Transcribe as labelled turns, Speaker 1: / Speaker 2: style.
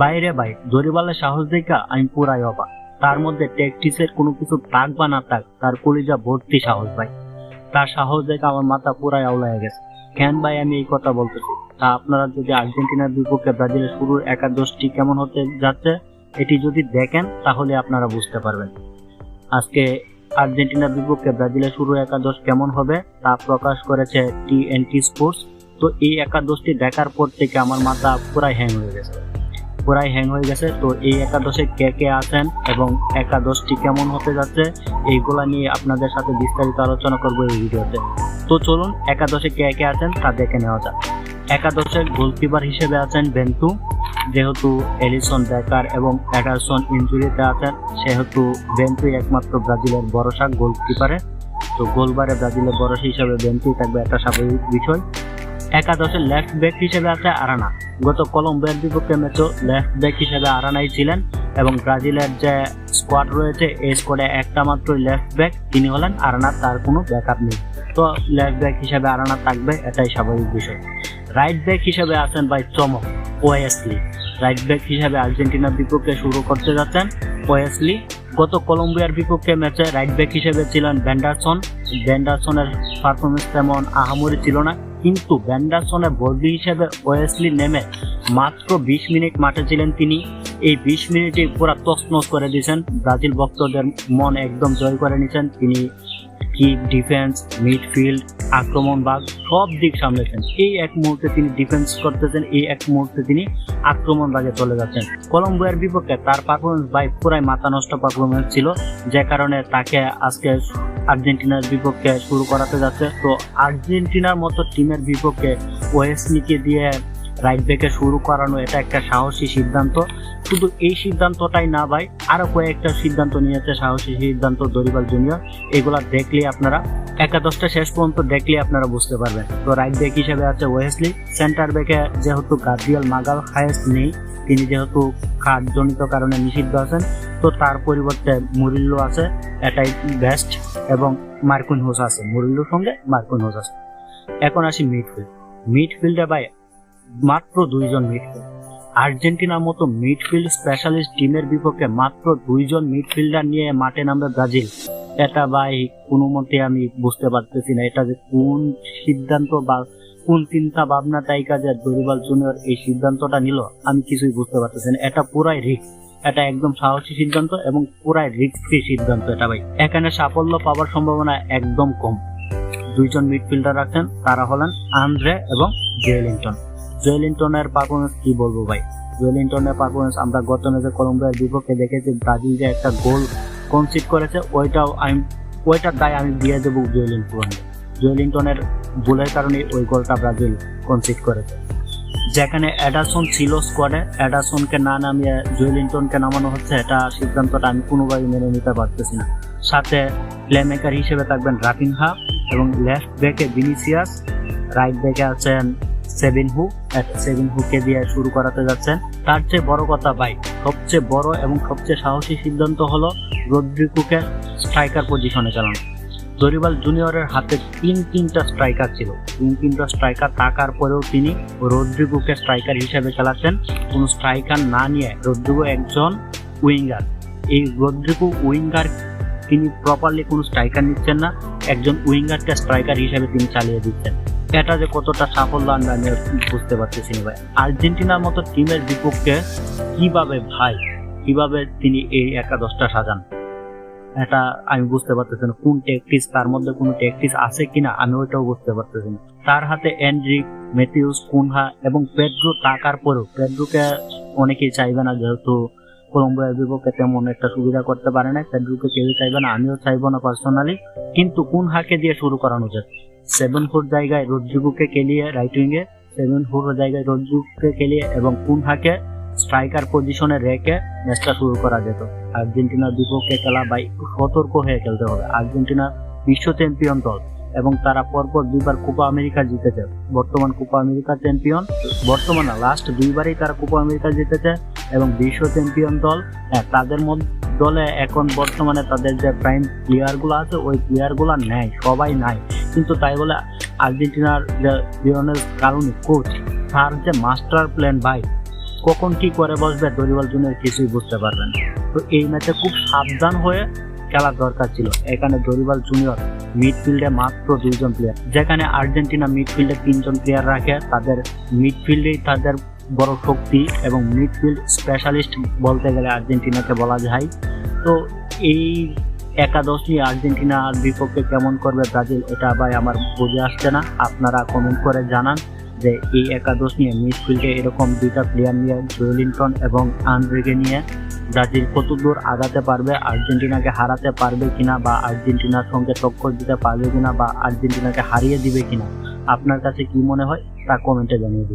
Speaker 1: বাইরে ভাই দড়িবালের সাহস দেখা আমি পুরাই অবাক। তার মধ্যে টেকটিসের কোনো কিছু থাক বা না থাক, তার কলিজা ভর্তি সাহস ভাই। তার সাহস দেখে আমার মাথা পুরাই আউলায় গেছে। কেন ভাই আমি এই কথা বলতেছি? তা আপনারা যদি আর্জেন্টিনার বিপক্ষে ব্রাজিলের শুরুর একাদশটি কেমন হতে যাচ্ছে, এটি যদি দেখেন, তাহলে আপনারা বুঝতে পারবেন। আজকে আর্জেন্টিনার বিপক্ষে ব্রাজিলের শুরু একাদশ কেমন হবে, তা প্রকাশ করেছে টি এন টি স্পোর্টস। তো এই একাদশটি দেখার পর থেকে আমার মাথা পুরাই হ্যাং হয়ে গেছে। পুরাই হ্যাং হয়ে গেছে। তো এই একাদশে কে কে আছেন এবং একাদশটি কেমন হতে যাচ্ছে, এইগুলা নিয়ে আপনাদের সাথে বিস্তারিত আলোচনা করব এই ভিডিওতে। তো চলুন, একাদশে কে কে আছেন তা দেখে নেওয়া যাক। একাদশের গোলকিপার হিসেবে আছেন বেন্টু, যেহেতু এলিসন বেকার এবং অ্যাডারসন ইঞ্জুরিতে আছেন, সেহেতু বেন্টুই একমাত্র ব্রাজিলের ভরসা গোলকিপারে তো গোলবারে ব্রাজিলের ভরসা হিসেবে বেন্টুই থাকবে একটা স্বাভাবিক বিষয়। একাদশের লেফট ব্যাক হিসেবে আছে আরানা। গত কলম্বিয়ার বিপক্ষে ম্যাচও লেফট ব্যাক হিসেবে আরানাই ছিলেন এবং ব্রাজিলের যে স্কোয়াড রয়েছে, এই স্কোয়াডে একটা মাত্র লেফট ব্যাক তিনি হলেন আরানা, তার কোনো ব্যাকআপ নেই। তো লেফট ব্যাক হিসেবে আরানা থাকবে, এটাই স্বাভাবিক বিষয়। রাইট ব্যাক হিসেবে আছেন ভাই চমক ওয়েসলি রাইট ব্যাক হিসেবে আর্জেন্টিনার বিপক্ষে শুরু করতে যাচ্ছেন ওয়েসলি গত কলম্বিয়ার বিপক্ষে ম্যাচে রাইট ব্যাক হিসেবে ছিলেন ব্যান্ডারসন ব্যান্ডারসনের পারফরমেন্স তেমন আহামরি ছিল না। কিন্তু ব্যান্ডারসনের বদলি হিসেবে ওয়েসলি নেমে মাত্র বিশ মিনিট মাঠে ছিলেন তিনি। এই বিশ মিনিটে পুরো তছনছ করে দিয়েছেন। ব্রাজিল ভক্তদের মন একদম জয় করে নিয়েছেন। তিনি কিক, ডিফেন্স, মিডফিল্ড, আক্রমণ ভাগ সব দিক সামলেছেন। এই এক মুহূর্তে তিনি ডিফেন্স করতেছেন, এই এক মুহূর্তে তিনি আক্রমণ ভাগে চলে যাচ্ছেন। কলম্বিয়ার বিপক্ষে তার পারফরমেন্স বাই পুরাই মাথা নষ্ট পারফরমেন্স ছিল, যে কারণে তাকে আজকে আর্জেন্টিনার বিপক্ষে শুরু করাতে যাচ্ছে। তো আর্জেন্টিনার মতো টিমের বিপক্ষে ওয়েসলিকে দিয়ে রাইট ব্যাকে শুরু করানো এটা একটা সাহসী সিদ্ধান্ত। শুধু এই সিদ্ধান্তটাই না ভাই, আরও কয়েকটা সিদ্ধান্ত নিয়েছে সাহসী সিদ্ধান্ত দরিবাল জুনিয়র এগুলা দেখলে আপনারা একাদশটা শেষ পর্যন্ত দেখলে আপনারা বুঝতে পারবেন। তো রাইট ব্যাক হিসেবে আছে ওয়েসলি। সেন্টার ব্যাকে যেহেতু গার্ডিয়াল মাগাল হায়েস্ট নেই, তিনি যেহেতু খাটজনিত কারণে নিষিদ্ধ আছেন। তো তার পরিবর্তে মুরিল্লো আছে এটাই বেস্ট এবং মার্কুন হোস আছে। মুরিল্লোর সঙ্গে মার্কুন হোস আছে। এখন আসি মিডফিল্ড। মিডফিল্ডে ভাই মাত্র দুইজন মিডফিল্ড। আর্জেন্টিনার মতো মিডফিল্ড স্পেশালিস্ট টিমের বিপক্ষে মাত্র দুইজন মিডফিল্ডার নিয়ে মাঠে নামবে ব্রাজিল। এটা ভাই কোনো মতে আমি বুঝতে পারতেছি না। এটা যে কোন সিদ্ধান্ত বা কোন চিন্তা ভাবনা তাই কাজে দরিবাল জুনিয়র এই সিদ্ধান্তটা নিল, আমি কিছুই বুঝতে পারতেছি না। এটা পুরাই রিস্ক এটা একদম সাহসী সিদ্ধান্ত এবং পুরাই ফ্রি সিদ্ধান্ত এটা ভাই। এখানে সাফল্য পাওয়ার সম্ভাবনা একদম কম। দুইজন মিডফিল্ডার রাখছেন তারা হলেন আন্দ্রে এবং জেলিংটন জেলিংটনের পারফরমেন্স কি বলব ভাই? জেলিংটনের পারফরমেন্স আমরা গত ম্যাচে কলম্বিয়ার বিপক্ষে দেখেছি ব্রাজিল যে একটা গোল কনসিড করেছে, ওইটাও আমি, ওইটার দায় আমি দিয়ে দেবো জেলিংটনকে জেলিংটনের ভুলের কারণে ওই গোলটা ব্রাজিল কনসিড করেছে। যেখানে অ্যাডাসন ছিল স্কোয়াডে অ্যাডাসনকে না নামিয়ে জুয়েলিংটনকে নামানো হচ্ছে, এটা সিদ্ধান্তটা আমি কোনোভাবেই মেনে নিতে পারতেছি না। সাথে প্লেমেকার হিসেবে থাকবেন রাফিনহা এবং লেফট ব্যাকে ভিনিসিয়াস রাইট ব্যাকে আছেন সেভিন হু সেভিন হুকে দিয়ে শুরু করাতে যাচ্ছেন। তার চেয়ে বড় কথা ভাই, সবচেয়ে বড় এবং সবচেয়ে সাহসী সিদ্ধান্ত হলো রদ্রিকুকে স্ট্রাইকার পজিশনে চালানো। দরিবাল জুনিয়রের হাতে তিন তিনটা স্ট্রাইকার ছিল। তিন তিনটা স্ট্রাইকার থাকার পরেও তিনি রদ্রিগুকে স্ট্রাইকার হিসেবে চালাচ্ছেন কোনো স্ট্রাইকার না নিয়ে রদ্রিগু একজন উইঙ্গার। এই রদ্রিগু উইঙ্গার তিনি প্রপারলি কোনো স্ট্রাইকার নিচ্ছেন না, একজন উইঙ্গারকে স্ট্রাইকার হিসেবে তিনি চালিয়ে দিচ্ছেন। এটা যে কতটা সাফল্য আমরা আমি বুঝতে পারতেছি না ভাই। আর্জেন্টিনার মতো টিমের বিপক্ষে কীভাবে ভাই, কীভাবে তিনি এই একাদশটা সাজান? এটা আমি বুঝতে পারতেছি না, কোন টেকটিস তার মধ্যে কোনো টেকটিস আছে কিনা, আমি ওইটাও বুঝতে পারতেছি না। তার হাতে এন্ড্রিক মেথিউস কুনহা এবং পেড্রো টাকার পরেও পেড্রোকে অনেকেই চাইবে না যেহেতু কলম্বিয়ার বিপক্ষে তেমন একটা সুবিধা করতে পারে না পেড্রোকে কেউই চাইবে না, আমিও চাইব না পার্সোনালি কিন্তু কুনহাকে দিয়ে শুরু করানো যায় সেভেন ফুট জায়গায় রদ্রিগুকে কেলিয়ে রাইট উইংয়ে সেভেন ফুট জায়গায় রদ্রিগুকে খেলিয়ে এবং কুনহাকে স্ট্রাইকার পজিশনে রেখে ম্যাচটা শুরু করা যেত। আর্জেন্টিনার বিপক্ষে খেলা বা একটু সতর্ক হয়ে খেলতে হবে। আর্জেন্টিনা বিশ্ব চ্যাম্পিয়ন দল এবং তারা পরপর দুইবার কোপা আমেরিকা জিতেছে। বর্তমান কোপা আমেরিকা চ্যাম্পিয়ন বর্তমান লাস্ট দুইবারই তারা কোপা আমেরিকা জিতেছে এবং বিশ্ব চ্যাম্পিয়ন দল হ্যাঁ তাদের মধ্যে দলে এখন বর্তমানে তাদের যে প্রাইম প্লেয়ারগুলো আছে, ওই প্লেয়ারগুলো নেয় সবাই নাই। কিন্তু তাই বলে আর্জেন্টিনার যে লিওনেল কারণে কোচ তার যে মাস্টার প্ল্যান ভাই কখন কি করে বসবে দরিবাল জুনিয়র কিছুই বুঝতে পারবেন। তো এই ম্যাচে খুব সাবধান হয়ে খেলার দরকার ছিল। এখানে দরিবাল জুনিয়র মিডফিল্ডে মাত্র দুইজন প্লেয়ার যেখানে আর্জেন্টিনা মিডফিল্ডে তিনজন প্লেয়ার রাখে, তাদের মিডফিল্ডেই তাদের বড় শক্তি এবং মিডফিল্ড স্পেশালিস্ট বলতে গেলে আর্জেন্টিনাকে বলা যায়। তো এই একাদশ নিয়ে আর্জেন্টিনার বিপক্ষে কেমন করবে ব্রাজিল, এটা ভাই আমার বুঝে আসছে না। আপনারা কমেন্ট করে জানান। যে এই একাদশ নিয়ে মিডফিল্ডে এরকম দুইটা প্লেয়ার নিয়ে জোয়েলিংটন এবং আন্দ্রিকে নিয়ে ব্রাজিল কত দূর আগাতে পারবে, আর্জেন্টিনাকে হারাতে পারবে কিনা বা আর্জেন্টিনার সঙ্গে টক্কর দিতে পারবে কিনা বা আর্জেন্টিনাকে হারিয়ে দিবে কিনা, আপনার কাছে কি মনে হয় তা কমেন্টে জানিয়ে দিন।